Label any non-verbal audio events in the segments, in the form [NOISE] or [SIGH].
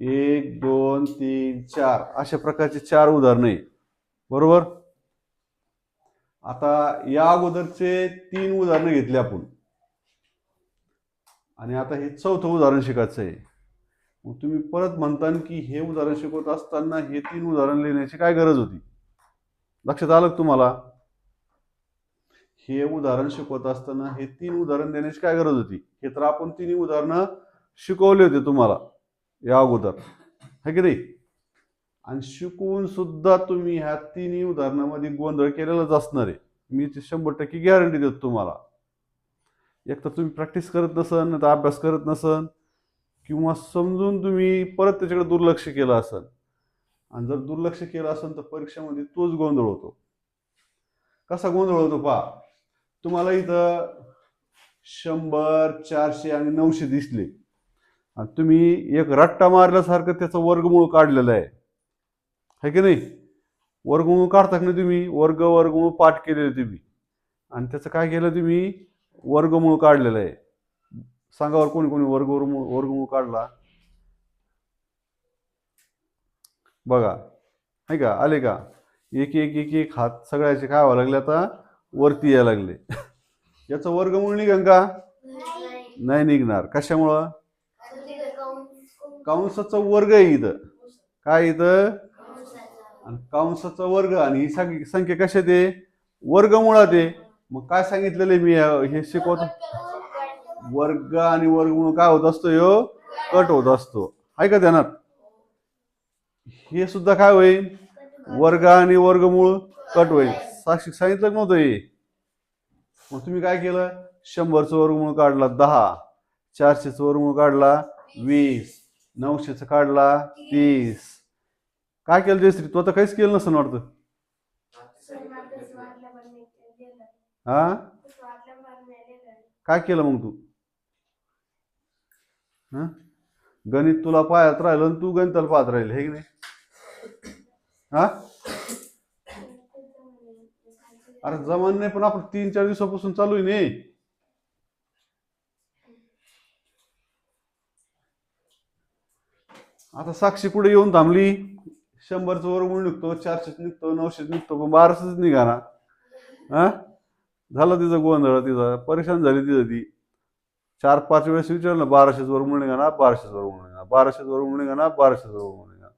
एक दोन तीन चार. अशा प्रकारचे चार उदाहरणं आहे बरोबर? आता या अगोदरचे तीन उदाहरणं घेतली आपण. आणि आता हे चौथं उदाहरण शिकायचं आहे. मग तुम्ही परत म्हणता की हे उदाहरण शिकवत असताना हे तीन उदाहरण लिहिण्याची काय गरज होती? लक्षात आलं तुम्हाला? हे उदाहरण शिकवत असताना हे तीन उदाहरण देण्याची काय गरज होती? हे तर आपण तिन्ही उदाहरणं शिकवले होते तुम्हाला. या अगोदर. है की नाही? आणि शिकवून सुद्धा तुम्ही ह्या तिन्ही उदाहरणामध्ये गोंधळ केलेलाच असणार आहे. मी ते शंभर टक्के गॅरंटी देतो तुम्हाला. एक तर तुम्ही प्रॅक्टिस करत नसन नाही तर अभ्यास करत नसन किंवा समजून तुम्ही परत त्याच्याकडे दुर्लक्ष केलं असेल आणि जर दुर्लक्ष केलं असेल तर परीक्षेमध्ये तोच गोंधळ होतो. कसा गोंधळ होतो पहा. तुम्हाला इथं शंभर चारशे आणि नऊशे दिसले. आणि तुम्ही एक रट्टा मारल्यासारखं त्याचं वर्गमूळ काढलेलं आहे. है की नाही? वर्गमूळ काढता का नाही तुम्ही? वर्ग वर्गमूळ पाठ केलेले तुम्ही. आणि त्याचं काय केलं तुम्ही? वर्गमूळ काढलेलं आहे. सांगावर कोणी कोणी वर्ग वर्गमूळ वर्गमूळ काढला? बघा. आहे का? आले का? एक एक एक एक हात सगळ्याचे काय व्हावं लागले आता? वरती यायला लागले. [LAUGHS] याचं वर्गमूळ निघन का? नाही निघणार. कशामुळं? कंसाचा वर्ग आहे इथं. काय इथं? आणि कंसाचा वर्ग आणि ही सगळी संख्या कशात आहे? वर्गमुळात आहे. मग काय सांगितलेलं आहे मी हे शिकवतो? वर्ग आणि वर्गमूळ काय होत असतो यो? कट होत असतो. आहे का ध्यानात? हे सुद्धा काय होईल? वर्ग आणि वर्गमूळ कट होईल. साक्षी सांगितलं नव्हतं हे? मग तुम्ही काय केलं? शंभरचं वर्गमूळ काढला दहा चारशेचं वर्गमूळ काढला वीस. नऊशेचं काढला. तीस. काय केलं जयश्री? तू आता काहीच केलं नसेल वाटतं? हा? काय केलं मग तू? हा? गणित तुला पाहत राहिलं आणि तू गणिताला पाहत राहील हे की नाही? हा? अरे जमान नाही पण आपण तीन चार दिवसापासून चालू आहे नाही आता साक्षी पुढे येऊन थांबली. शंभरचं वर्गमूळ निघतो चारशेच निघतो नऊशेच निघतो पण बाराशेच निघा ना हा? झालं तिचं गोंधळ तिचा परेशान झाली तिचं ती. चार पाच वेळेस विचारलं बाराशेच वर्गमूळ निघा ना बाराशेच वर्गमूळ निघा बाराशेच वर्गमूळ निघाना बाराशेच वर्गमूळ निघा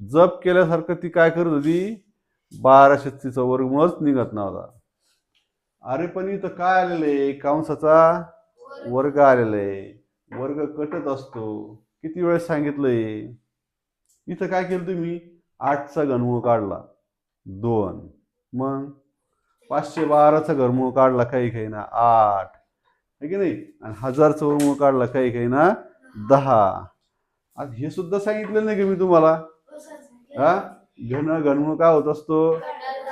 जप केल्यासारखं ती काय करत होती? बाराशेच तिचा वर्गमूळच निघत नव्हता. अरे पण इथं काय आलेलं आहे? कंसाचा वर्ग आलेला आहे. वर्ग कटत असतो. किती वेळेस सांगितलंय? इथं काय केलं तुम्ही? आठचा घनमूळ काढला. दोन. मग? पाचशे बाराचा घरमूळ काढला काही काही ना आठ. है की नाही? आणि हजारचा वर्गमूळ काढला काही काही ना दहा. आता हे सुद्धा सांगितलं नाही की मी तुम्हाला? हा? घन घनमूळ काय होत असतो?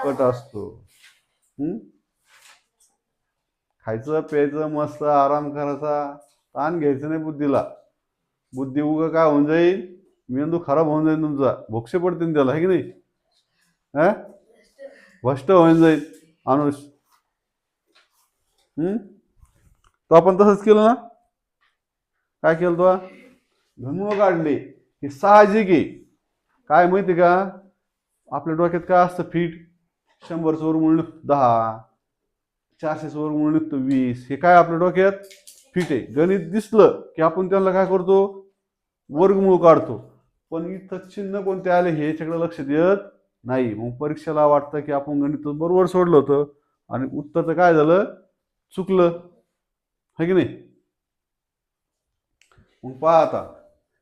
कट असतो. हम्म? खायचं प्यायचं मस्त आराम करायचा. ताण घ्यायचं नाही बुद्धीला. बुद्धी उगा काय होऊन जाईल मेंदू खराब होऊन जाईल तुमचा. भोक्षे पडतील त्याला आहे की नाही? हा? भ्रष्ट होऊन जाईल अनुष तो आपण तसंच केलं ना? काय केलं तो? धनुळ काढले. हे साहजिक आहे. काय माहिती का? आपल्या डोक्यात काय असतं फिट? शंभरचं वर म्हणून दहा. चारशेचं वर म्हणून निघतो वीस. हे काय आपल्या डोक्यात? फिट आहे. गणित दिसलं की आपण त्यांना काय करतो? वर्गमूळ काढतो. पण इथं चिन्ह कोणते आले हे याच्याकडे लक्ष देत नाही. मग परीक्षेला वाटतं की आपण गणित बरोबर सोडलं होतं. आणि उत्तरचं काय झालं? चुकलं. है की नाही? मग पहा आता.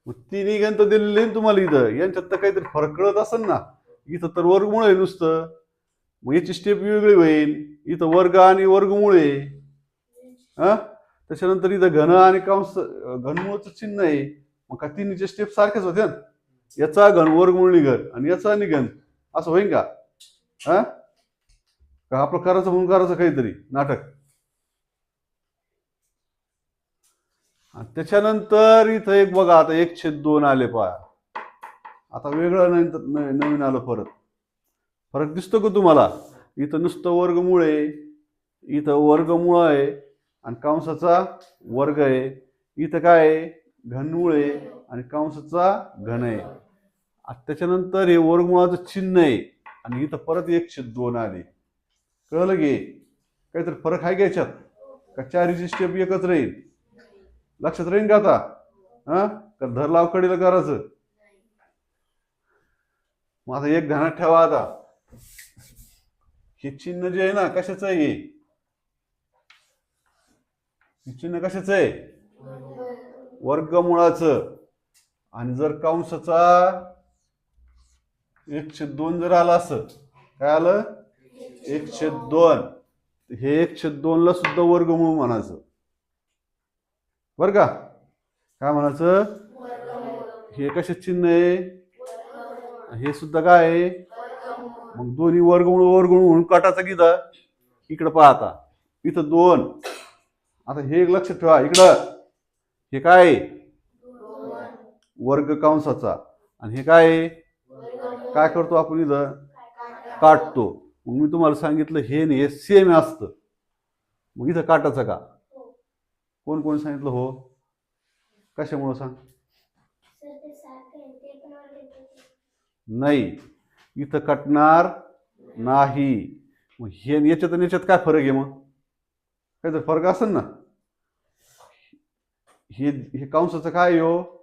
मग तिन्ही गणित दिलेले तुम्हाला इथं. यांच्यात तर काहीतरी फरक कळत असेल ना. इथं तर वर्गमूळ आहे नुसतं. मग याची स्टेप वेगळी होईल. इथं वर्ग आणि वर्गमुळे हा? त्याच्यानंतर इथं घन आणि कंस घनमुळचं चिन्ह आहे. मग का तिन्हीचे स्टेप सारखेच होते ना. याचा घन वर्गमूळ निघन आणि याचा निघन. असं होईन का? हा? का आपलं करायचं म्हणून करायचं काहीतरी? नाटक. आणि त्याच्यानंतर इथं एक बघा आता एक छेद दोन आले पहा. आता वेगळं नंतर नवीन आलं परत. फरक दिसतो का तुम्हाला? इथं नुसतं वर्गमूळ आहे. इथं वर्गमूळ आहे. आणि कंसाचा वर्ग आहे. इथं काय आहे? घनमुळे आहे आणि कंसाचा घन आहे. त्याच्यानंतर हे वर्गमुळाचं चिन्ह आहे. आणि इथं परत एक दोन आले. कळलं गे काहीतरी फरक आहे का याच्यात? का चारीची स्टेप एकच राहील? लक्षात राहील का आता? हा? का धर लावकडीला करायचं मग आता एक घनात ठेवा आता. हे चिन्ह जे आहे ना कशाचं आहे हे? हे चिन्ह कशाचं आहे? वर्गमुळाचं. आणि जर कंसाचा एकशे दोन जर आला असं काय आलं? एकशे दोन. हे एकशे दोनला सुद्धा वर्गमूळ म्हणायचं. बर का? काय म्हणायचं? हे कसे चिन्ह आहे? हे सुद्धा काय आहे? मग दोन्ही वर्गमूळ वर्गमूळ म्हणून काटाचा गीता इकडं पाहता इथं दोन. आता हे एक लक्षात ठेवा. इकडं. हे काय? वर्ग कंसाचा. आणि हे काय? काय करतो आपण इथं? काटतो. मग मी तुम्हाला सांगितलं हे आणि हे सेम असतं. मग इथं काटाचं का? कोण कोण सांगितलं हो? कशामुळं सांग? नाही. इथं कटणार नाही. मग हे याच्यात आणि याच्यात काय फरक आहे मग? काहीतरी फरक असेल ना? हे हे कंसाचं काय हो?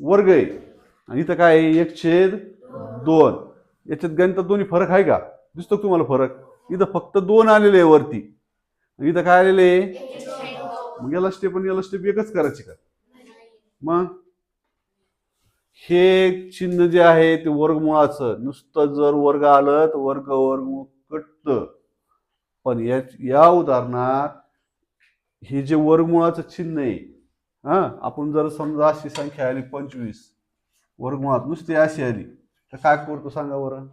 वर्ग आहे. आणि इथं काय आहे? एक छेद दोन. याच्यात गणितात दोन्ही फरक आहे का? दिसतो तुम्हाला फरक? इथं फक्त दोन आलेले आहे वरती. आणि इथं काय आलेले आहे? मग याला स्टेप आणि याला स्टेप एकच करायची का? मग? हे चिन्ह जे आहे ते वर्गमुळाचं. नुसतं जर वर्ग आलं तर वर्ग वर्गमूळ कटत. पण या या उदाहरणात हे जे वर्गमुळाचं चिन्ह आहे हा आपण जर समजा अशी संख्या आली पंचवीस वर्गमुळात नुसती अशी आली तर काय करतो सांगा बरं?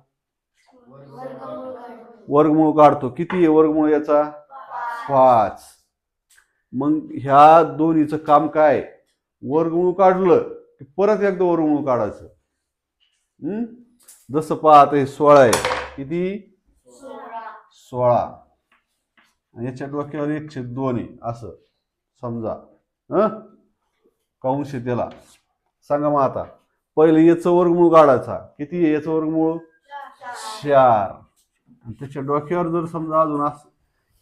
वर्गमूळ काढतो. किती आहे वर्गमूळ याचा? पाच. मग ह्या दोन्हीचं काम काय? वर्गमूळ काढलं की परत एकदा वर्गमूळ काढायचं. जसं पाहत हे सोळा आहे. किती? सोळा. आणि याच्या डोक्यावर एकशे दोन आहे असं. समजा. हं? काउंश त्याला सांगा मग आता पहिले याचं वर्गमूळ काढायचा. किती आहे याचं वर्गमूळ? चार. आणि त्याच्या डोक्यावर जर समजा अजून असं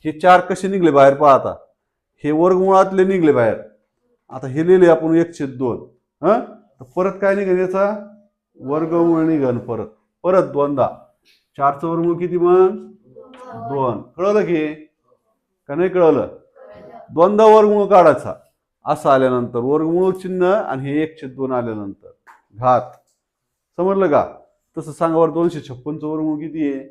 हे चार कसे निघले बाहेर पहा आता हे वर्गमुळातले निघले बाहेर. आता हे लिहिले आपण एकशे दोन. हं? तर परत काय निघेल याचा? वर्गमूळ निघन परत. परत दोनदा. चारचं वर्गमूळ किती मग दोन. कळलं की? का नाही कळलं? दोनदा वर्गमूळ काढायचा. असं आल्यानंतर वर्गमूळ चिन्ह आणि हे एकशे दोन आल्यानंतर घात. समजलं का? तसं सांगा बरं दोनशे छप्पनचं वर्गमूळ किती आहे?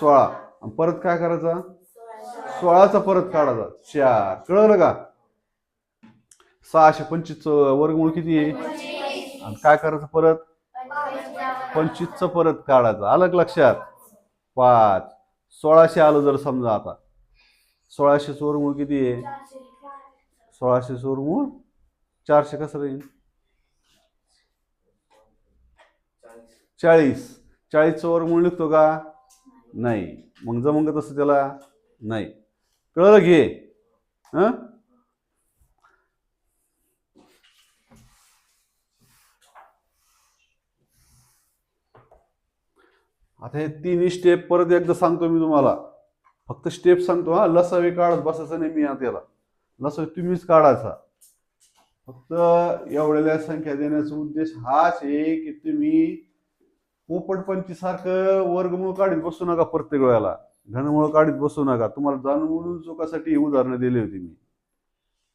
सोळा. आणि परत काय करायचा? सोळाचा परत काढायचा. चार. कळलं का? सहाशे पंचवीस वर्गमूळ किती आहे? आणि काय करायचं परत? पंचवीसचं परत काढायचं. आलं लक्षात? पाच. सोळाशे आलं जर समजा आता. सोळाशे चोरमूळ किती आहे? सोळाशे चोरमूळ चारशे कसं राहील चाळीस. चाळीस चोरमूळ निघतो का? नाही. मग जमंग तसं त्याला? नाही. कळलं घे आता हे तिन्ही स्टेप परत एकदा सांगतो मी तुम्हाला. फक्त स्टेप सांगतो हा लसावी काढत बसायचं नाही मी आता याला. लसावी तुम्हीच काढायचा. फक्त एवढ्या संख्या देण्याचा उद्देश हाच आहे की तुम्ही पोपटपंची सारखं वर्गमूळ काढीत बसू नका प्रत्येक वेळेला. घनमुळ काढीत बसू नका. तुम्हाला जाणून म्हणून चुकासाठी उदाहरणं दिली होती मी.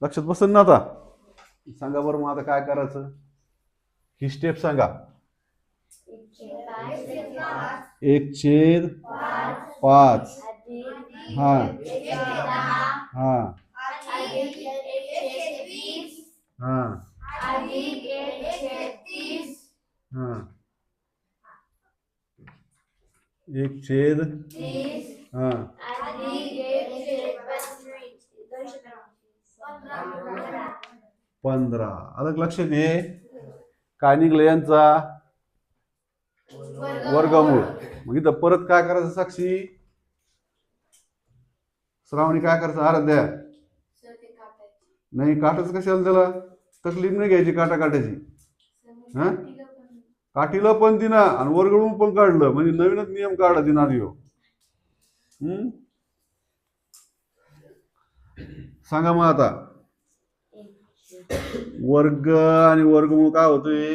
लक्षात बसन ना आता? सांगा बरं मग आता काय करायचं? ही स्टेप सांगा. एक छेद पाच. हा. हा. हा. हा. एक छेद हा. पंधरा. अलग लक्ष दे? काय निघलं यांचा? वर्गमूळ. मग इथं परत काय करायचं साक्षी? श्रावणी काय करायचं? आराध्या. नाही काटायचं कशाला त्याला? तकलीफ नाही घ्यायची काटा काटायची. हा? काठीला पण तिनं आणि वर्गळून पण काढलं. म्हणजे नवीनच नियम काढला ह्यो. हम्म? सांगा मग आता. वर्ग आणि वर्गमूळ काय होतोय?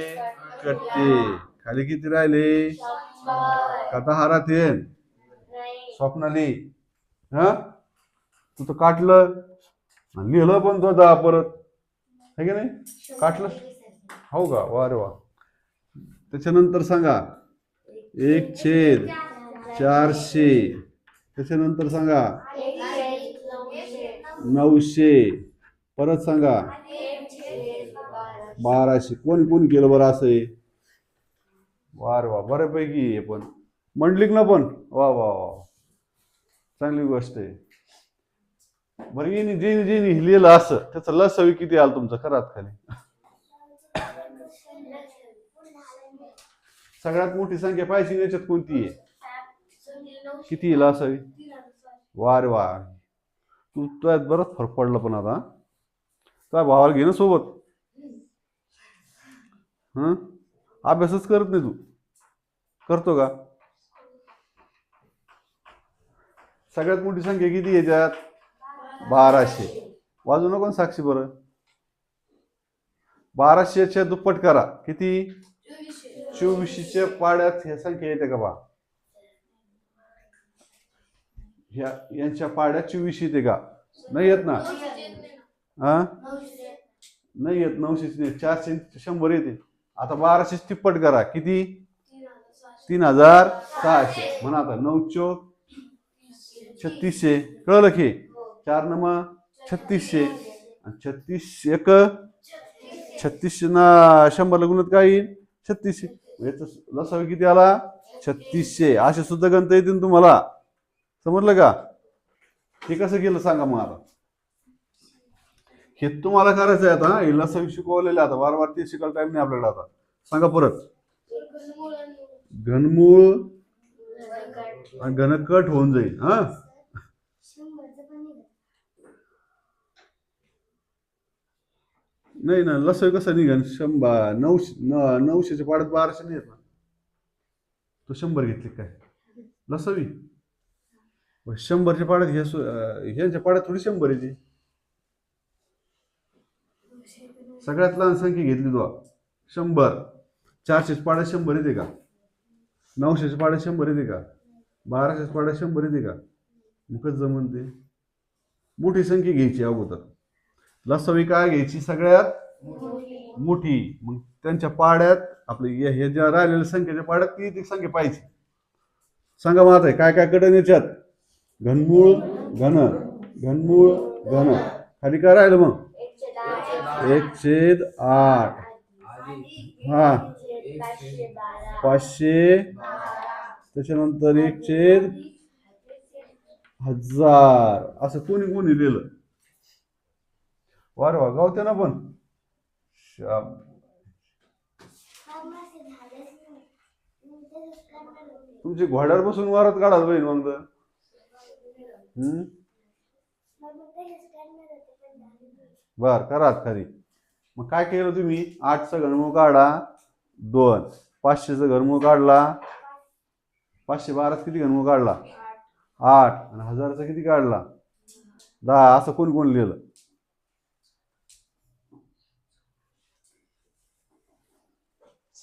कट्टे. खाली किती राहिले? का दहा राहते स्वप्नाली. हा? तू तर काटलं लिहिलं पण तो दहा परत. है की नाही? काटलं. हो का? वा रे वा. त्याच्यानंतर सांगा. एक छेद चारशे. त्याच्यानंतर सांगा. नऊशे. परत सांगा. बाराशे. कोण कोण केलं बरं असं आहे वार वा. बऱ्यापैकी आहे पण. म्हणली ना पण. वा वा वा. चांगली गोष्ट आहे. बरं येणे जे जे लिहिलेलं असं त्याचं लसवी किती आलं तुमचं? खरात खाली. सगळ्यात मोठी संख्या पाहिजे याच्यात कोणती आहे? किती येईल असावी वा रे वा तू तुझ्यात बरंच फरक पडला पण आता. तुझ्या भावाला घे ना सोबत. हं? अभ्यासच करत नाही तू. करतो का? सगळ्यात मोठी संख्या किती याच्यात बाराशे. वाजू नको साक्षी बरं. बाराशेच्या दुप्पट करा. किती? चोवीसशेच्या पाड्यात ह्या संख्या येते का बा? ह्या यांच्या पाड्यात चोवीस येते का? नाही येत ना? हा? नाही येत नऊशे नाही. चारशे शंभर येते. आता बाराशे तिप्पट करा. किती? तीन हजार सहाशे. म्हणा आता नऊ चौक छत्तीसशे. कळलं की? चार नमा छत्तीसशे. आणि छत्तीस एक छत्तीसशे ना शंभर गुणत काय येईल? छत्तीसशे. याचं लसावी किती आला? छत्तीसशे. असे सुद्धा गणत येतील तुम्हाला. समजलं का? हे कसं केलं सांगा मग आता. हे तुम्हाला करायचं आहे आता हे लसावी शिकवलेलं आता. वार वार ते शिकायला टाइम नाही आपल्याकडे आता. सांगा परत. घनमूळ आणि घनकट होऊन जाईल. हा? नाही ना लसवी कसं निघन? शंभर नऊशे न- नऊशेच्या पाड्यात बाराशे नाही येत ना. तो शंभर घेतले काय? लसवी? बरं, शंभरच्या पाड्यात ह्या सु- अं, ह्यांच्या पाड्यात थोडी शंभर येते सगळ्यात लहान संख्या घेतली तो. शंभर. चारशेच्या पाड्यात शंभर येते का? नऊशेच्या पाड्यात शंभर येते का? बाराशेच्या पाड्यात शंभर येते का? मग कसं जमन ते? मोठी संख्या घ्यायची अगोदर. लसवी काय घ्यायची सगळ्यात मोठी. मग त्यांच्या पाड्यात आपले हे हे ज्या राहिलेल्या संख्येच्या पाड्यात ती ती संख्या पाहिजे सांगा मग आता काय काय कडन याच्यात? घनमूळ घन. घनमूळ घन. खाली काय राहिलं मग? एक छेद आठ. हा. पाचशे. त्याच्यानंतर एक छेद हजार. असं कोणी कोणी लिहिलं? वार वा गावते ना पण. तुमची घोड्यावर बसून वारात काढाल बहीण मग. तर. बर करात खरी मग काय केलं तुम्ही? आठचा घनमूळ काढा. दोन. पाचशेचा घनमूळ काढला. पाचशे बाराचा किती घनमूळ काढला? आठ. आणि हजारचा किती काढला? दहा. असं कोण कोण लिहिलं?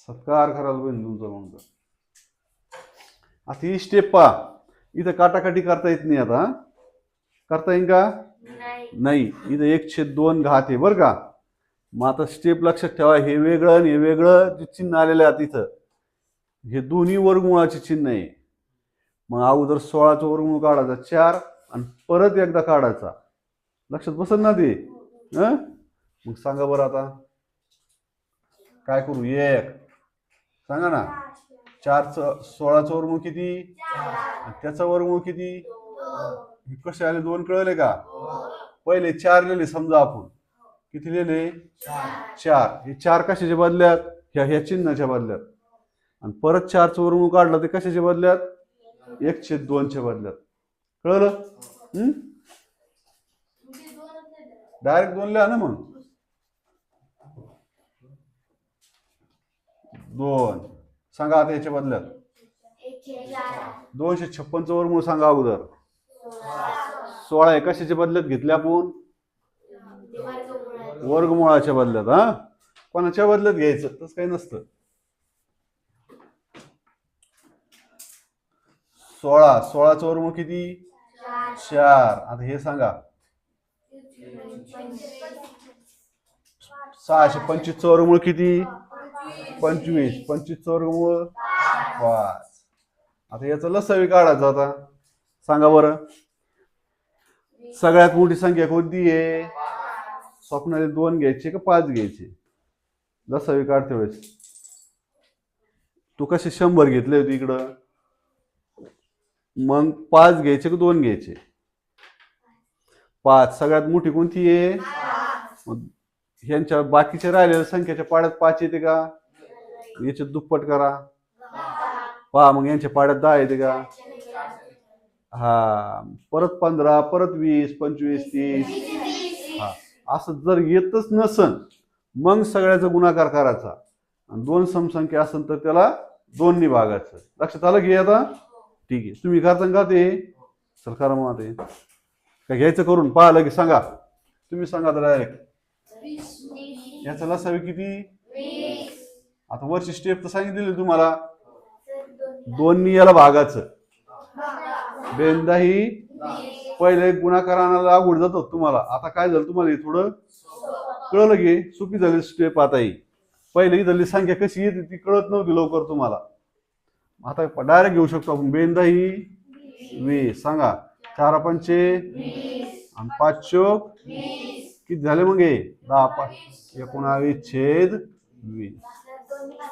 सत्कार करायला पाहिजे तुमचा मग. आता ही स्टेप पहा. इथं काटाकाटी करता येत नाही आता करता येईल का? नाही. इथं एक छेद दोन घात आहे बरं का? मग आता स्टेप लक्षात ठेवा हे वेगळं आणि हे वेगळं जे चिन्ह आलेलं आहे इथं. हे दोन्ही वर्गमुळाचे चिन्ह आहे. मग अगोदर सोळाचा वर्गमूळ काढायचा चार आणि परत एकदा काढायचा. लक्षात बसत ना ते? हं? मग सांगा बरं आता. काय करू? एक सांगा ना. चारचं सोळाचं वर्गमूळ किती? त्याचा वर्गमूळ किती? कसे आले? दोन कळले का? पहिले चार लिहिले समजा आपण. किती लिहिले? चार. हे चार कशाच्या बदल्यात? ह्या ह्या चिन्हाच्या बदल्यात. आणि परत चारचं वर्गमूळ काढलं ते कशाच्या बदल्यात? एकशे दोनच्या बदल्यात. कळलं? डायरेक्ट दोन लिहा ना मग. दोन. सांगा आता याच्या बदल्यात. दोनशे छप्पनचं वर्गमूळ सांगा अगोदर. सोळा एकाशेच्या कशाच्या बदल्यात घेतल्या आपण? वर्गमुळाच्या बदल्यात हा? कोणाच्या बदल्यात घ्यायचं? तसं काही नसतं. सोळा. सोळाचं वर्गमूळ किती? चार. आता हे सांगा. सहाशे पंचवीसचं वर्गमूळ किती? पंचवीस पंचवीसचं वर्गमूळ पाच. आता याचं लसावी काढायचं आता. सांगा बरं. सगळ्यात मोठी संख्या कोणती आहे? स्वप्नाले दोन घ्यायचे का पाच घ्यायचे? लसावी काढते वेळेस तू कसे शंभर घेतले होते इकडं? मग पाच घ्यायचे का दोन घ्यायचे? पाच. सगळ्यात मोठी कोणती आहे? ह्यांच्या बाकीच्या राहिलेल्या संख्येच्या पाड्यात पाच येते का? याचे दुप्पट करा. पहा मग यांच्या पाड्यात दहा येते का? हा परत पंधरा परत वीस पंचवीस तीस. हा असं जर येतच नसन मग सगळ्याचा गुणाकार करायचा. आणि दोन समसंख्या असेल तर त्याला दोन्ही भागाचं. लक्षात आलं की आता? ठीक आहे. तुम्ही करता का ते? सरकार करा मग ते काय घ्यायचं करून? पाहिलं की सांगा. तुम्ही सांगा तर डायरेक्ट याचा लसावी किती? आता वरची स्टेप तर सांगितलेली तुम्हाला. दोन्ही याला भागाचं. बेंदा ही पहिले गुणाकार आणायला अवघड जातो तुम्हाला. आता काय झालं तुम्हाला हे थोडं कळलं की सोपी झाली स्टेप आता ही. पहिले इथली संख्या कशी येते ती कळत नव्हती लवकर तुम्हाला. आता डायरेक्ट घेऊ शकतो आपण. बेंदा ही वीस. सांगा. चार पंचे आणि पाच चोक किती झाले मग हे? दहा पाच एकोणावीस छेद वीस. Gracias.